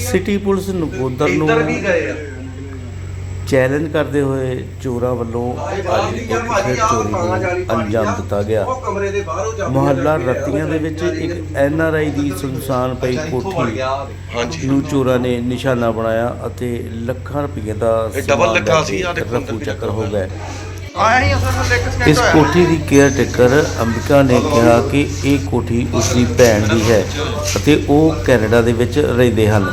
City police Nakodar ਨੂੰ ਇੱਧਰ ਵੀ ਗਏ ਆ। ਚੈਲੰਜ ਕਰਦੇ ਹੋਏ ਚੋਰਾਂ ਵੱਲੋਂ ਅੱਜ ਫਿਰ ਚੋਰੀ ਨੂੰ ਅੰਜਾਮ ਦਿੱਤਾ ਗਿਆ। ਦੇ ਬਾਹਰੋਂ ਮੁਹੱਲਾ ਰਤੀਆਂ ਦੇ ਵਿੱਚ ਇੱਕ ਐਨ ਆਰ ਆਈ ਦੀ ਸੁਨਸਾਨ ਪਈ ਕੋਠੀ ਗਿਆ। ਹਾਂਜੀ। ਨੂੰ ਚੋਰਾਂ ਨੇ ਨਿਸ਼ਾਨਾ ਬਣਾਇਆ ਅਤੇ ਲੱਖਾਂ ਰੁਪਏ ਦਾ ਡਬਲ ਸਮਾਨ ਲੱਗਾ ਲੈ ਸੀ, ਆਹ ਦੇਖੋ ਚੱਕਰ ਹੋ ਗਏ ਇਸ ਕੋਠੀ ਦੀ ਕੇਅਰ ਟੇਕਰ ਅੰਬਿਕਾ ਨੇ ਕਿਹਾ ਕਿ ਇਹ ਕੋਠੀ ਉਸ ਦੀ ਭੈਣ ਦੀ ਹੈ ਅਤੇ ਉਹ ਕੈਨੇਡਾ ਦੇ ਵਿੱਚ ਰਹਿੰਦੇ ਹਨ।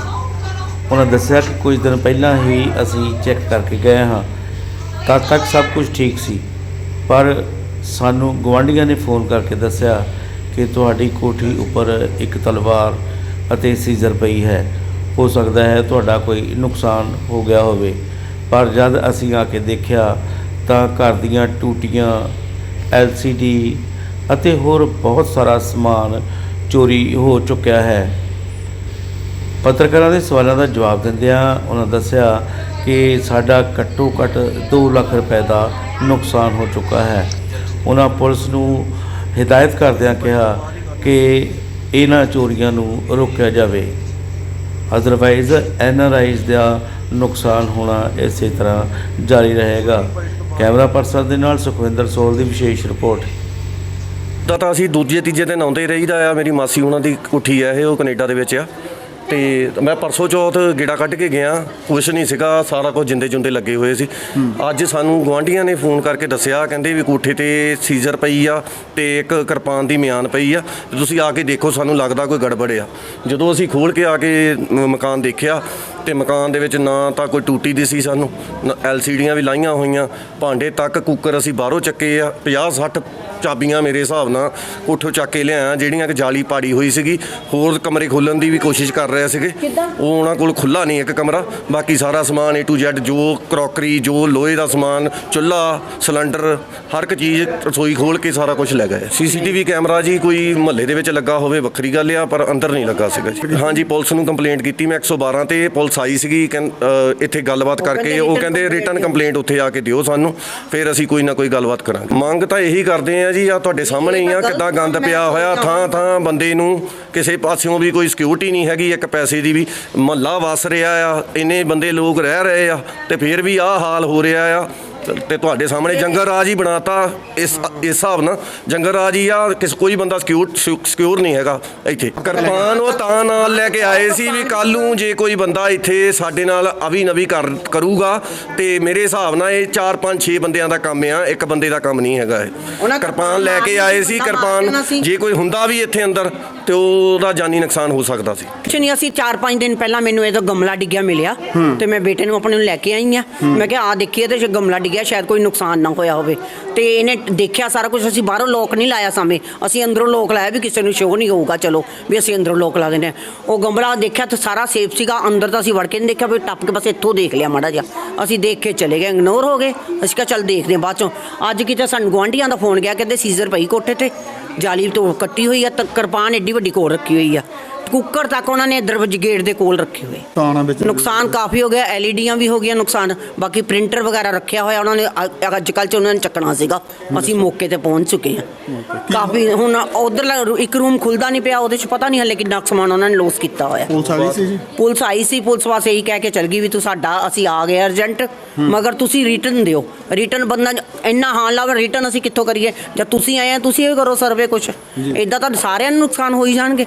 ਉਹਨਾਂ ਦੱਸਿਆ ਕਿ ਕੁਝ ਦਿਨ ਪਹਿਲਾਂ ਹੀ ਅਸੀਂ ਚੈੱਕ ਕਰਕੇ ਗਏ ਹਾਂ। ਤਦ ਤੱਕ ਸਭ ਕੁਝ ਠੀਕ ਸੀ। ਪਰ ਸਾਨੂੰ ਗਵਾਂਢੀਆਂ ਨੇ ਫੋਨ ਕਰਕੇ ਦੱਸਿਆ ਕਿ ਤੁਹਾਡੀ ਕੋਠੀ ਉੱਪਰ ਇੱਕ ਤਲਵਾਰ ਅਤੇ ਸੀਜ਼ਰ ਪਈ ਹੈ। ਹੋ ਸਕਦਾ ਹੈ ਤੁਹਾਡਾ ਕੋਈ ਨੁਕਸਾਨ ਹੋ ਗਿਆ ਹੋਵੇ। ਪਰ ਜਦ ਅਸੀਂ ਆ ਕੇ ਦੇਖਿਆ ਤਾਂ ਘਰ ਦੀਆਂ ਟੂਟੀਆਂ LCD ਅਤੇ ਹੋਰ ਬਹੁਤ ਸਾਰਾ ਸਮਾਨ ਚੋਰੀ ਹੋ ਚੁੱਕਿਆ ਹੈ। ਪੱਤਰਕਾਰਾਂ ਦੇ ਸਵਾਲਾਂ ਦਾ ਜਵਾਬ ਦਿੰਦਿਆਂ ਉਹਨਾਂ ਦੱਸਿਆ ਕਿ ਸਾਡਾ ਘੱਟੋ ਘੱਟ 2 ਲੱਖ ਰੁਪਏ ਦਾ ਨੁਕਸਾਨ ਹੋ ਚੁੱਕਾ ਹੈ। ਉਹਨਾਂ ਪੁਲਿਸ ਨੂੰ ਹਦਾਇਤ ਕਰਦਿਆਂ ਕਿਹਾ ਕਿ ਇਹਨਾਂ ਚੋਰੀਆਂ ਨੂੰ ਰੋਕਿਆ ਜਾਵੇ। ਅਦਰਵਾਈਜ਼ ਐਨਆਰਆਈਜ਼ ਦਾ ਨੁਕਸਾਨ ਹੋਣਾ ਇਸੇ ਤਰ੍ਹਾਂ ਜਾਰੀ ਰਹੇਗਾ। ਕੈਮਰਾ ਪਰਸਨ ਦੇ ਨਾਲ ਸੁਖਵਿੰਦਰ ਸੋਲ ਦੀ ਵਿਸ਼ੇਸ਼ ਰਿਪੋਰਟ। ਦਾ ਤਾਂ ਅਸੀਂ ਦੂਜੇ ਤੀਜੇ ਦਿਨ ਆਉਂਦੇ ਹੀ ਰਹੀਦਾ ਆ, ਮੇਰੀ ਮਾਸੀ ਉਹਨਾਂ ਦੀ ਕੋਠੀ ਆ ਇਹ, ਉਹ ਕੈਨੇਡਾ ਦੇ ਵਿੱਚ ਆ। ਤੇ ਮੈਂ ਪਰਸੋਂ ਚੌਥ ਗੇੜਾ ਕੱਢ ਕੇ ਗਿਆ, ਕੁਛ ਨਹੀਂ ਸੀਗਾ, ਸਾਰਾ ਕੁਝ ਜਿੰਦੇ ਜੁੰਦੇ ਲੱਗੇ ਹੋਏ ਸੀ। ਅੱਜ ਸਾਨੂੰ ਗਵਾਂਢੀਆਂ ਨੇ ਫੋਨ ਕਰਕੇ ਦੱਸਿਆ, ਕਹਿੰਦੇ ਵੀ ਕੋਠੇ ਤੇ ਸੀਜ਼ਰ ਪਈ ਆ ਤੇ ਇੱਕ ਕਿਰਪਾਨ ਦੀ ਮਿਆਨ ਪਈ ਆ, ਤੇ ਤੁਸੀਂ ਆ ਕੇ ਦੇਖੋ, ਸਾਨੂੰ ਲੱਗਦਾ ਕੋਈ ਗੜਬੜ ਆ। ਜਦੋਂ ਅਸੀਂ ਖੋਲ ਕੇ ਆ ਕੇ ਮਕਾਨ ਦੇਖਿਆ ਤੇ ਮਕਾਨ ਦੇ ਵਿੱਚ ਨਾ ਤਾਂ ਕੋਈ ਟੂਟੀ ਦੀ ਸੀ ਸਾਨੂੰ ਐਲਸੀਡੀਆਂ ਵੀ ਲਾਈਆਂ ਹੋਈਆਂ। ਭਾਂਡੇ ਤੱਕ ਕੁੱਕਰ ਅਸੀਂ ਬਾਹਰੋਂ ਚੱਕੇ ਆ 50 60 ਚਾਬੀਆਂ ਮੇਰੇ ਹਿਸਾਬ ਨਾਲ ਕੋਠੋਂ ਚੱਕ ਕੇ ਲਿਆਇਆ ਜਿਹੜੀਆਂ ਕਿ ਜਾਲੀ ਪਾੜੀ ਹੋਈ ਸੀਗੀ। ਹੋਰ ਕਮਰੇ ਖੋਲਣ ਦੀ ਵੀ ਕੋਸ਼ਿਸ਼ ਕਰ ਰਹੇ ਸੀਗੇ। ਉਹ ਉਹਨਾਂ ਕੋਲ ਖੁੱਲਾ ਨਹੀਂ ਇੱਕ ਕਮਰਾ। ਬਾਕੀ ਸਾਰਾ ਸਮਾਨ A to Z ਜੋ ਕਰੋਕਰੀ ਜੋ ਲੋਹੇ ਦਾ ਸਮਾਨ ਚੁੱਲ੍ਹਾ ਸਿਲੰਡਰ ਹਰ ਇੱਕ ਚੀਜ਼ ਰਸੋਈ ਖੋਲ ਕੇ ਸਾਰਾ ਕੁਝ ਲੈ ਗਏ। ਸੀਸੀਟੀਵੀ ਕੈਮਰਾ ਜੀ ਕੋਈ ਮਹੱਲੇ ਦੇ ਵਿੱਚ ਲੱਗਾ ਹੋਵੇ ਵੱਖਰੀ ਗੱਲ ਆ ਪਰ ਅੰਦਰ ਨਹੀਂ ਲੱਗਾ ਸੀਗਾ ਹਾਂਜੀ ਪੁਲਿਸ ਨੂੰ ਕੰਪਲੇਂਟ ਕੀਤੀ ਮੈਂ 112 ਤੇ ਪੁਲਿਸ ਆਈ ਸੀਗੀ ਇੱਥੇ ਗੱਲਬਾਤ ਕਰਕੇ ਉਹ ਕਹਿੰਦੇ ਰਿਟਰਨ ਕੰਪਲੇਂਟ ਉੱਥੇ ਆ ਕੇ ਦਿਓ ਸਾਨੂੰ ਫਿਰ ਅਸੀਂ ਕੋਈ ਨਾ ਕੋਈ ਗੱਲਬਾਤ ਕਰਾਂਗੇ। ਮੰਗ ਤਾਂ ਇਹੀ ਕਰਦੇ ਆ ਜੀ ਆ ਤੁਹਾਡੇ ਸਾਹਮਣੇ ਹੀ ਆ ਕਿੱਦਾਂ ਗੰਦ ਪਿਆ ਹੋਇਆ ਥਾਂ ਥਾਂ ਬੰਦੇ ਨੂੰ ਕਿਸੇ ਪਾਸਿਓਂ ਵੀ ਕੋਈ ਸਿਕਿਉਰਿਟੀ ਨਹੀਂ ਹੈਗੀ ਇੱਕ ਪੈਸੇ ਦੀ ਵੀ ਮਹੱਲਾ ਵਸ ਰਿਹਾ ਆ ਇੰਨੇ ਬੰਦੇ ਲੋਕ ਰਹਿ ਰਹੇ ਆ ਤੇ ਫਿਰ ਵੀ ਆਹ ਹਾਲ ਹੋ ਰਿਹਾ ਆ। ਤੇ- ਤੁਹਾਡੇ ਸਾਹਮਣੇ ਜੰਗਲ ਰਾਜ ਹੀ ਬਣਾਤਾ। ਇਸ ਇਸ ਹਿਸਾਬ ਨਾਲ ਜੰਗਲ ਰਾਜ ਹੀ ਆ ਕਿਸ ਕੋਈ ਬੰਦਾ ਸਿਕਿਉਰ ਸਿਕਿਉਰ ਨਹੀਂ ਹੈਗਾ ਇੱਥੇ। ਕਿਰਪਾਨ ਉਹ ਤਾਂ ਨਾਲ ਲੈ ਕੇ ਆਏ ਸੀ ਵੀ ਕੱਲ ਨੂੰ ਜੇ ਕੋਈ ਬੰਦਾ ਇੱਥੇ ਸਾਡੇ ਨਾਲ ਅਵੀ ਨਵੀ ਕਰ ਕਰੂਗਾ ਤੇ ਮੇਰੇ ਹਿਸਾਬ ਨਾਲ ਇਹ 4 5 6 ਬੰਦਿਆਂ ਦਾ ਕੰਮ ਆ ਇੱਕ ਬੰਦੇ ਦਾ ਕੰਮ ਨਹੀਂ ਹੈਗਾ ਇਹ। ਕਿਰਪਾਨ ਲੈ ਕੇ ਆਏ ਸੀ ਕਿਰਪਾਨ ਜੇ ਕੋਈ ਹੁੰਦਾ ਵੀ ਇੱਥੇ ਅੰਦਰ ਤੇ ਉਹਦਾ ਜਾਨੀ ਨੁਕਸਾਨ ਹੋ ਸਕਦਾ ਸੀ। ਕੁਛ ਨਹੀਂ ਅਸੀਂ 4-5 ਦਿਨ ਪਹਿਲਾਂ ਮੈਨੂੰ ਇਹ ਤਾਂ ਗਮਲਾ ਡਿੱਗਿਆ ਮਿਲਿਆ ਤੇ ਮੈਂ ਬੇਟੇ ਨੂੰ ਆਪਣੇ ਨੂੰ ਲੈ ਕੇ ਆਈ ਆ ਮੈਂ ਕਿਹਾ ਆ ਦੇਖੀਏ ਤੇ ਗਮਲਾ ਡਿੱਗਿਆ ਸ਼ਾਇਦ ਕੋਈ ਨੁਕਸਾਨ ਨਾ ਹੋਇਆ ਹੋਵੇ। ਤੇ ਇਹਨੇ ਦੇਖਿਆ ਸਾਰਾ ਕੁਝ ਅਸੀਂ ਬਾਹਰੋਂ ਲੋਕ ਨਹੀਂ ਲਾਇਆ ਸਾਵੇਂ। ਅਸੀਂ ਅੰਦਰੋਂ ਲੋਕ ਲਾਇਆ ਵੀ ਕਿਸੇ ਨੂੰ ਸ਼ੋਅ ਨਹੀਂ ਹੋਊਗਾ, ਚਲੋ, ਵੀ ਅਸੀਂ ਅੰਦਰੋਂ ਲੋਕ ਲਾ ਦਿੰਦੇ ਹਾਂ। ਉਹ ਗਮਲਾ ਦੇਖਿਆ ਤਾਂ ਸਾਰਾ ਸੇਫ ਸੀਗਾ, ਅੰਦਰ ਤਾਂ ਅਸੀਂ ਵੜ ਕੇ ਨਹੀਂ ਦੇਖਿਆ, ਵੀ ਟੱਪ ਕੇ ਬਸ ਇੱਥੋਂ ਦੇਖ ਲਿਆ ਮਾੜਾ ਜਿਹਾ। ਅਸੀਂ ਦੇਖ ਕੇ ਚਲੇ ਗਏ ਇਗਨੋਰ ਹੋ ਗਏ। ਅਸੀਂ ਕਿਹਾ ਚੱਲ ਦੇਖਦੇ ਹਾਂ ਬਾਅਦ ਚੋਂ। ਅੱਜ ਕਿਤੇ ਸਾਨੂੰ ਗੁਆਂਢੀਆਂ ਦਾ ਫੋਨ ਗਿਆ, ਕਹਿੰਦੇ ਸੀਜ਼ਰ ਪਈ ਕੋਠੇ ਤੇ। ਜਾਲੀ ਤੋਂ ਕੱਟੀ ਹੋਈ ਆ, ਤੇ ਕਿਰਪਾਨ ਏਡੀ ਵੱਡੀ ਕੋਲ ਰੱਖੀ ਹੋਈ ਆ। ਕੁੱਕਰ ਤੱਕ ਉਹਨਾਂ ਨੇ ਦਰਵਾਜ਼ੇ ਗੇਟ ਦੇ ਕੋਲ ਰੱਖੇ ਹੋਏ। ਤਾਣਾ ਵਿੱਚ ਨੁਕਸਾਨ ਕਾਫੀ ਹੋ ਗਿਆ ਐਲਈਡੀਆਂ ਵੀ ਹੋ ਗਈਆਂ ਨੁਕਸਾਨ। ਬਾਕੀ ਪ੍ਰਿੰਟਰ ਵਗੈਰਾ ਰੱਖਿਆ ਹੋਇਆ ਉਹਨਾਂ ਨੇ ਅ- ਅੱਜ ਕੱਲ੍ਹ ਚ ਉਹਨਾਂ ਨੇ ਚੱਕਣਾ ਸੀਗਾ। ਅਸੀਂ ਮੌਕੇ ਤੇ ਪਹੁੰਚ ਚੁੱਕੇ ਹਾਂ। ਕਾਫੀ ਹੁਣ ਉਧਰ ਇੱਕ ਰੂਮ ਖੁੱਲਦਾ ਨਹੀਂ ਪਿਆ ਉਹਦੇ ਚ ਪਤਾ ਨਹੀਂ ਹਲੇ ਕਿੰਨਾ ਕੁ ਸਮਾਨ ਉਹਨਾਂ ਨੇ ਲੋਸ ਕੀਤਾ ਹੋਇਆ। ਪੁਲਿਸ ਆ ਗਈ ਸੀ ਜੀ? ਪੁਲਿਸ ਆਈ ਸੀ ਪੁਲਿਸ ਵਾਸਤੇ ਇਹੀ ਕਹਿ ਕੇ ਚਲ ਗਈ ਵੀ ਤੂੰ ਸਾਡਾ ਅਸੀਂ ਆ ਗਏ ਅਰਜੈਂਟ ਮਗਰ ਤੁਸੀਂ ਰਿਟਰਨ ਦਿਓ। ਰਿਟਰਨ ਬੰਦਾ ਇੰਨਾ ਹਾਂ ਲਾਵੇ ਰਿਟਰਨ ਅਸੀਂ ਕਿੱਥੋਂ ਕਰੀਏ? ਜਦ ਤੁਸੀਂ ਆਏ ਆ ਤੁਸੀਂ ਇਹ ਕਰੋ ਸਰਵੇ ਕੁਛ। ਇਦਾਂ ਤਾਂ ਸਾਰਿਆਂ ਨੂੰ ਨੁਕਸਾਨ ਹੋ ਹੀ ਜਾਣਗੇ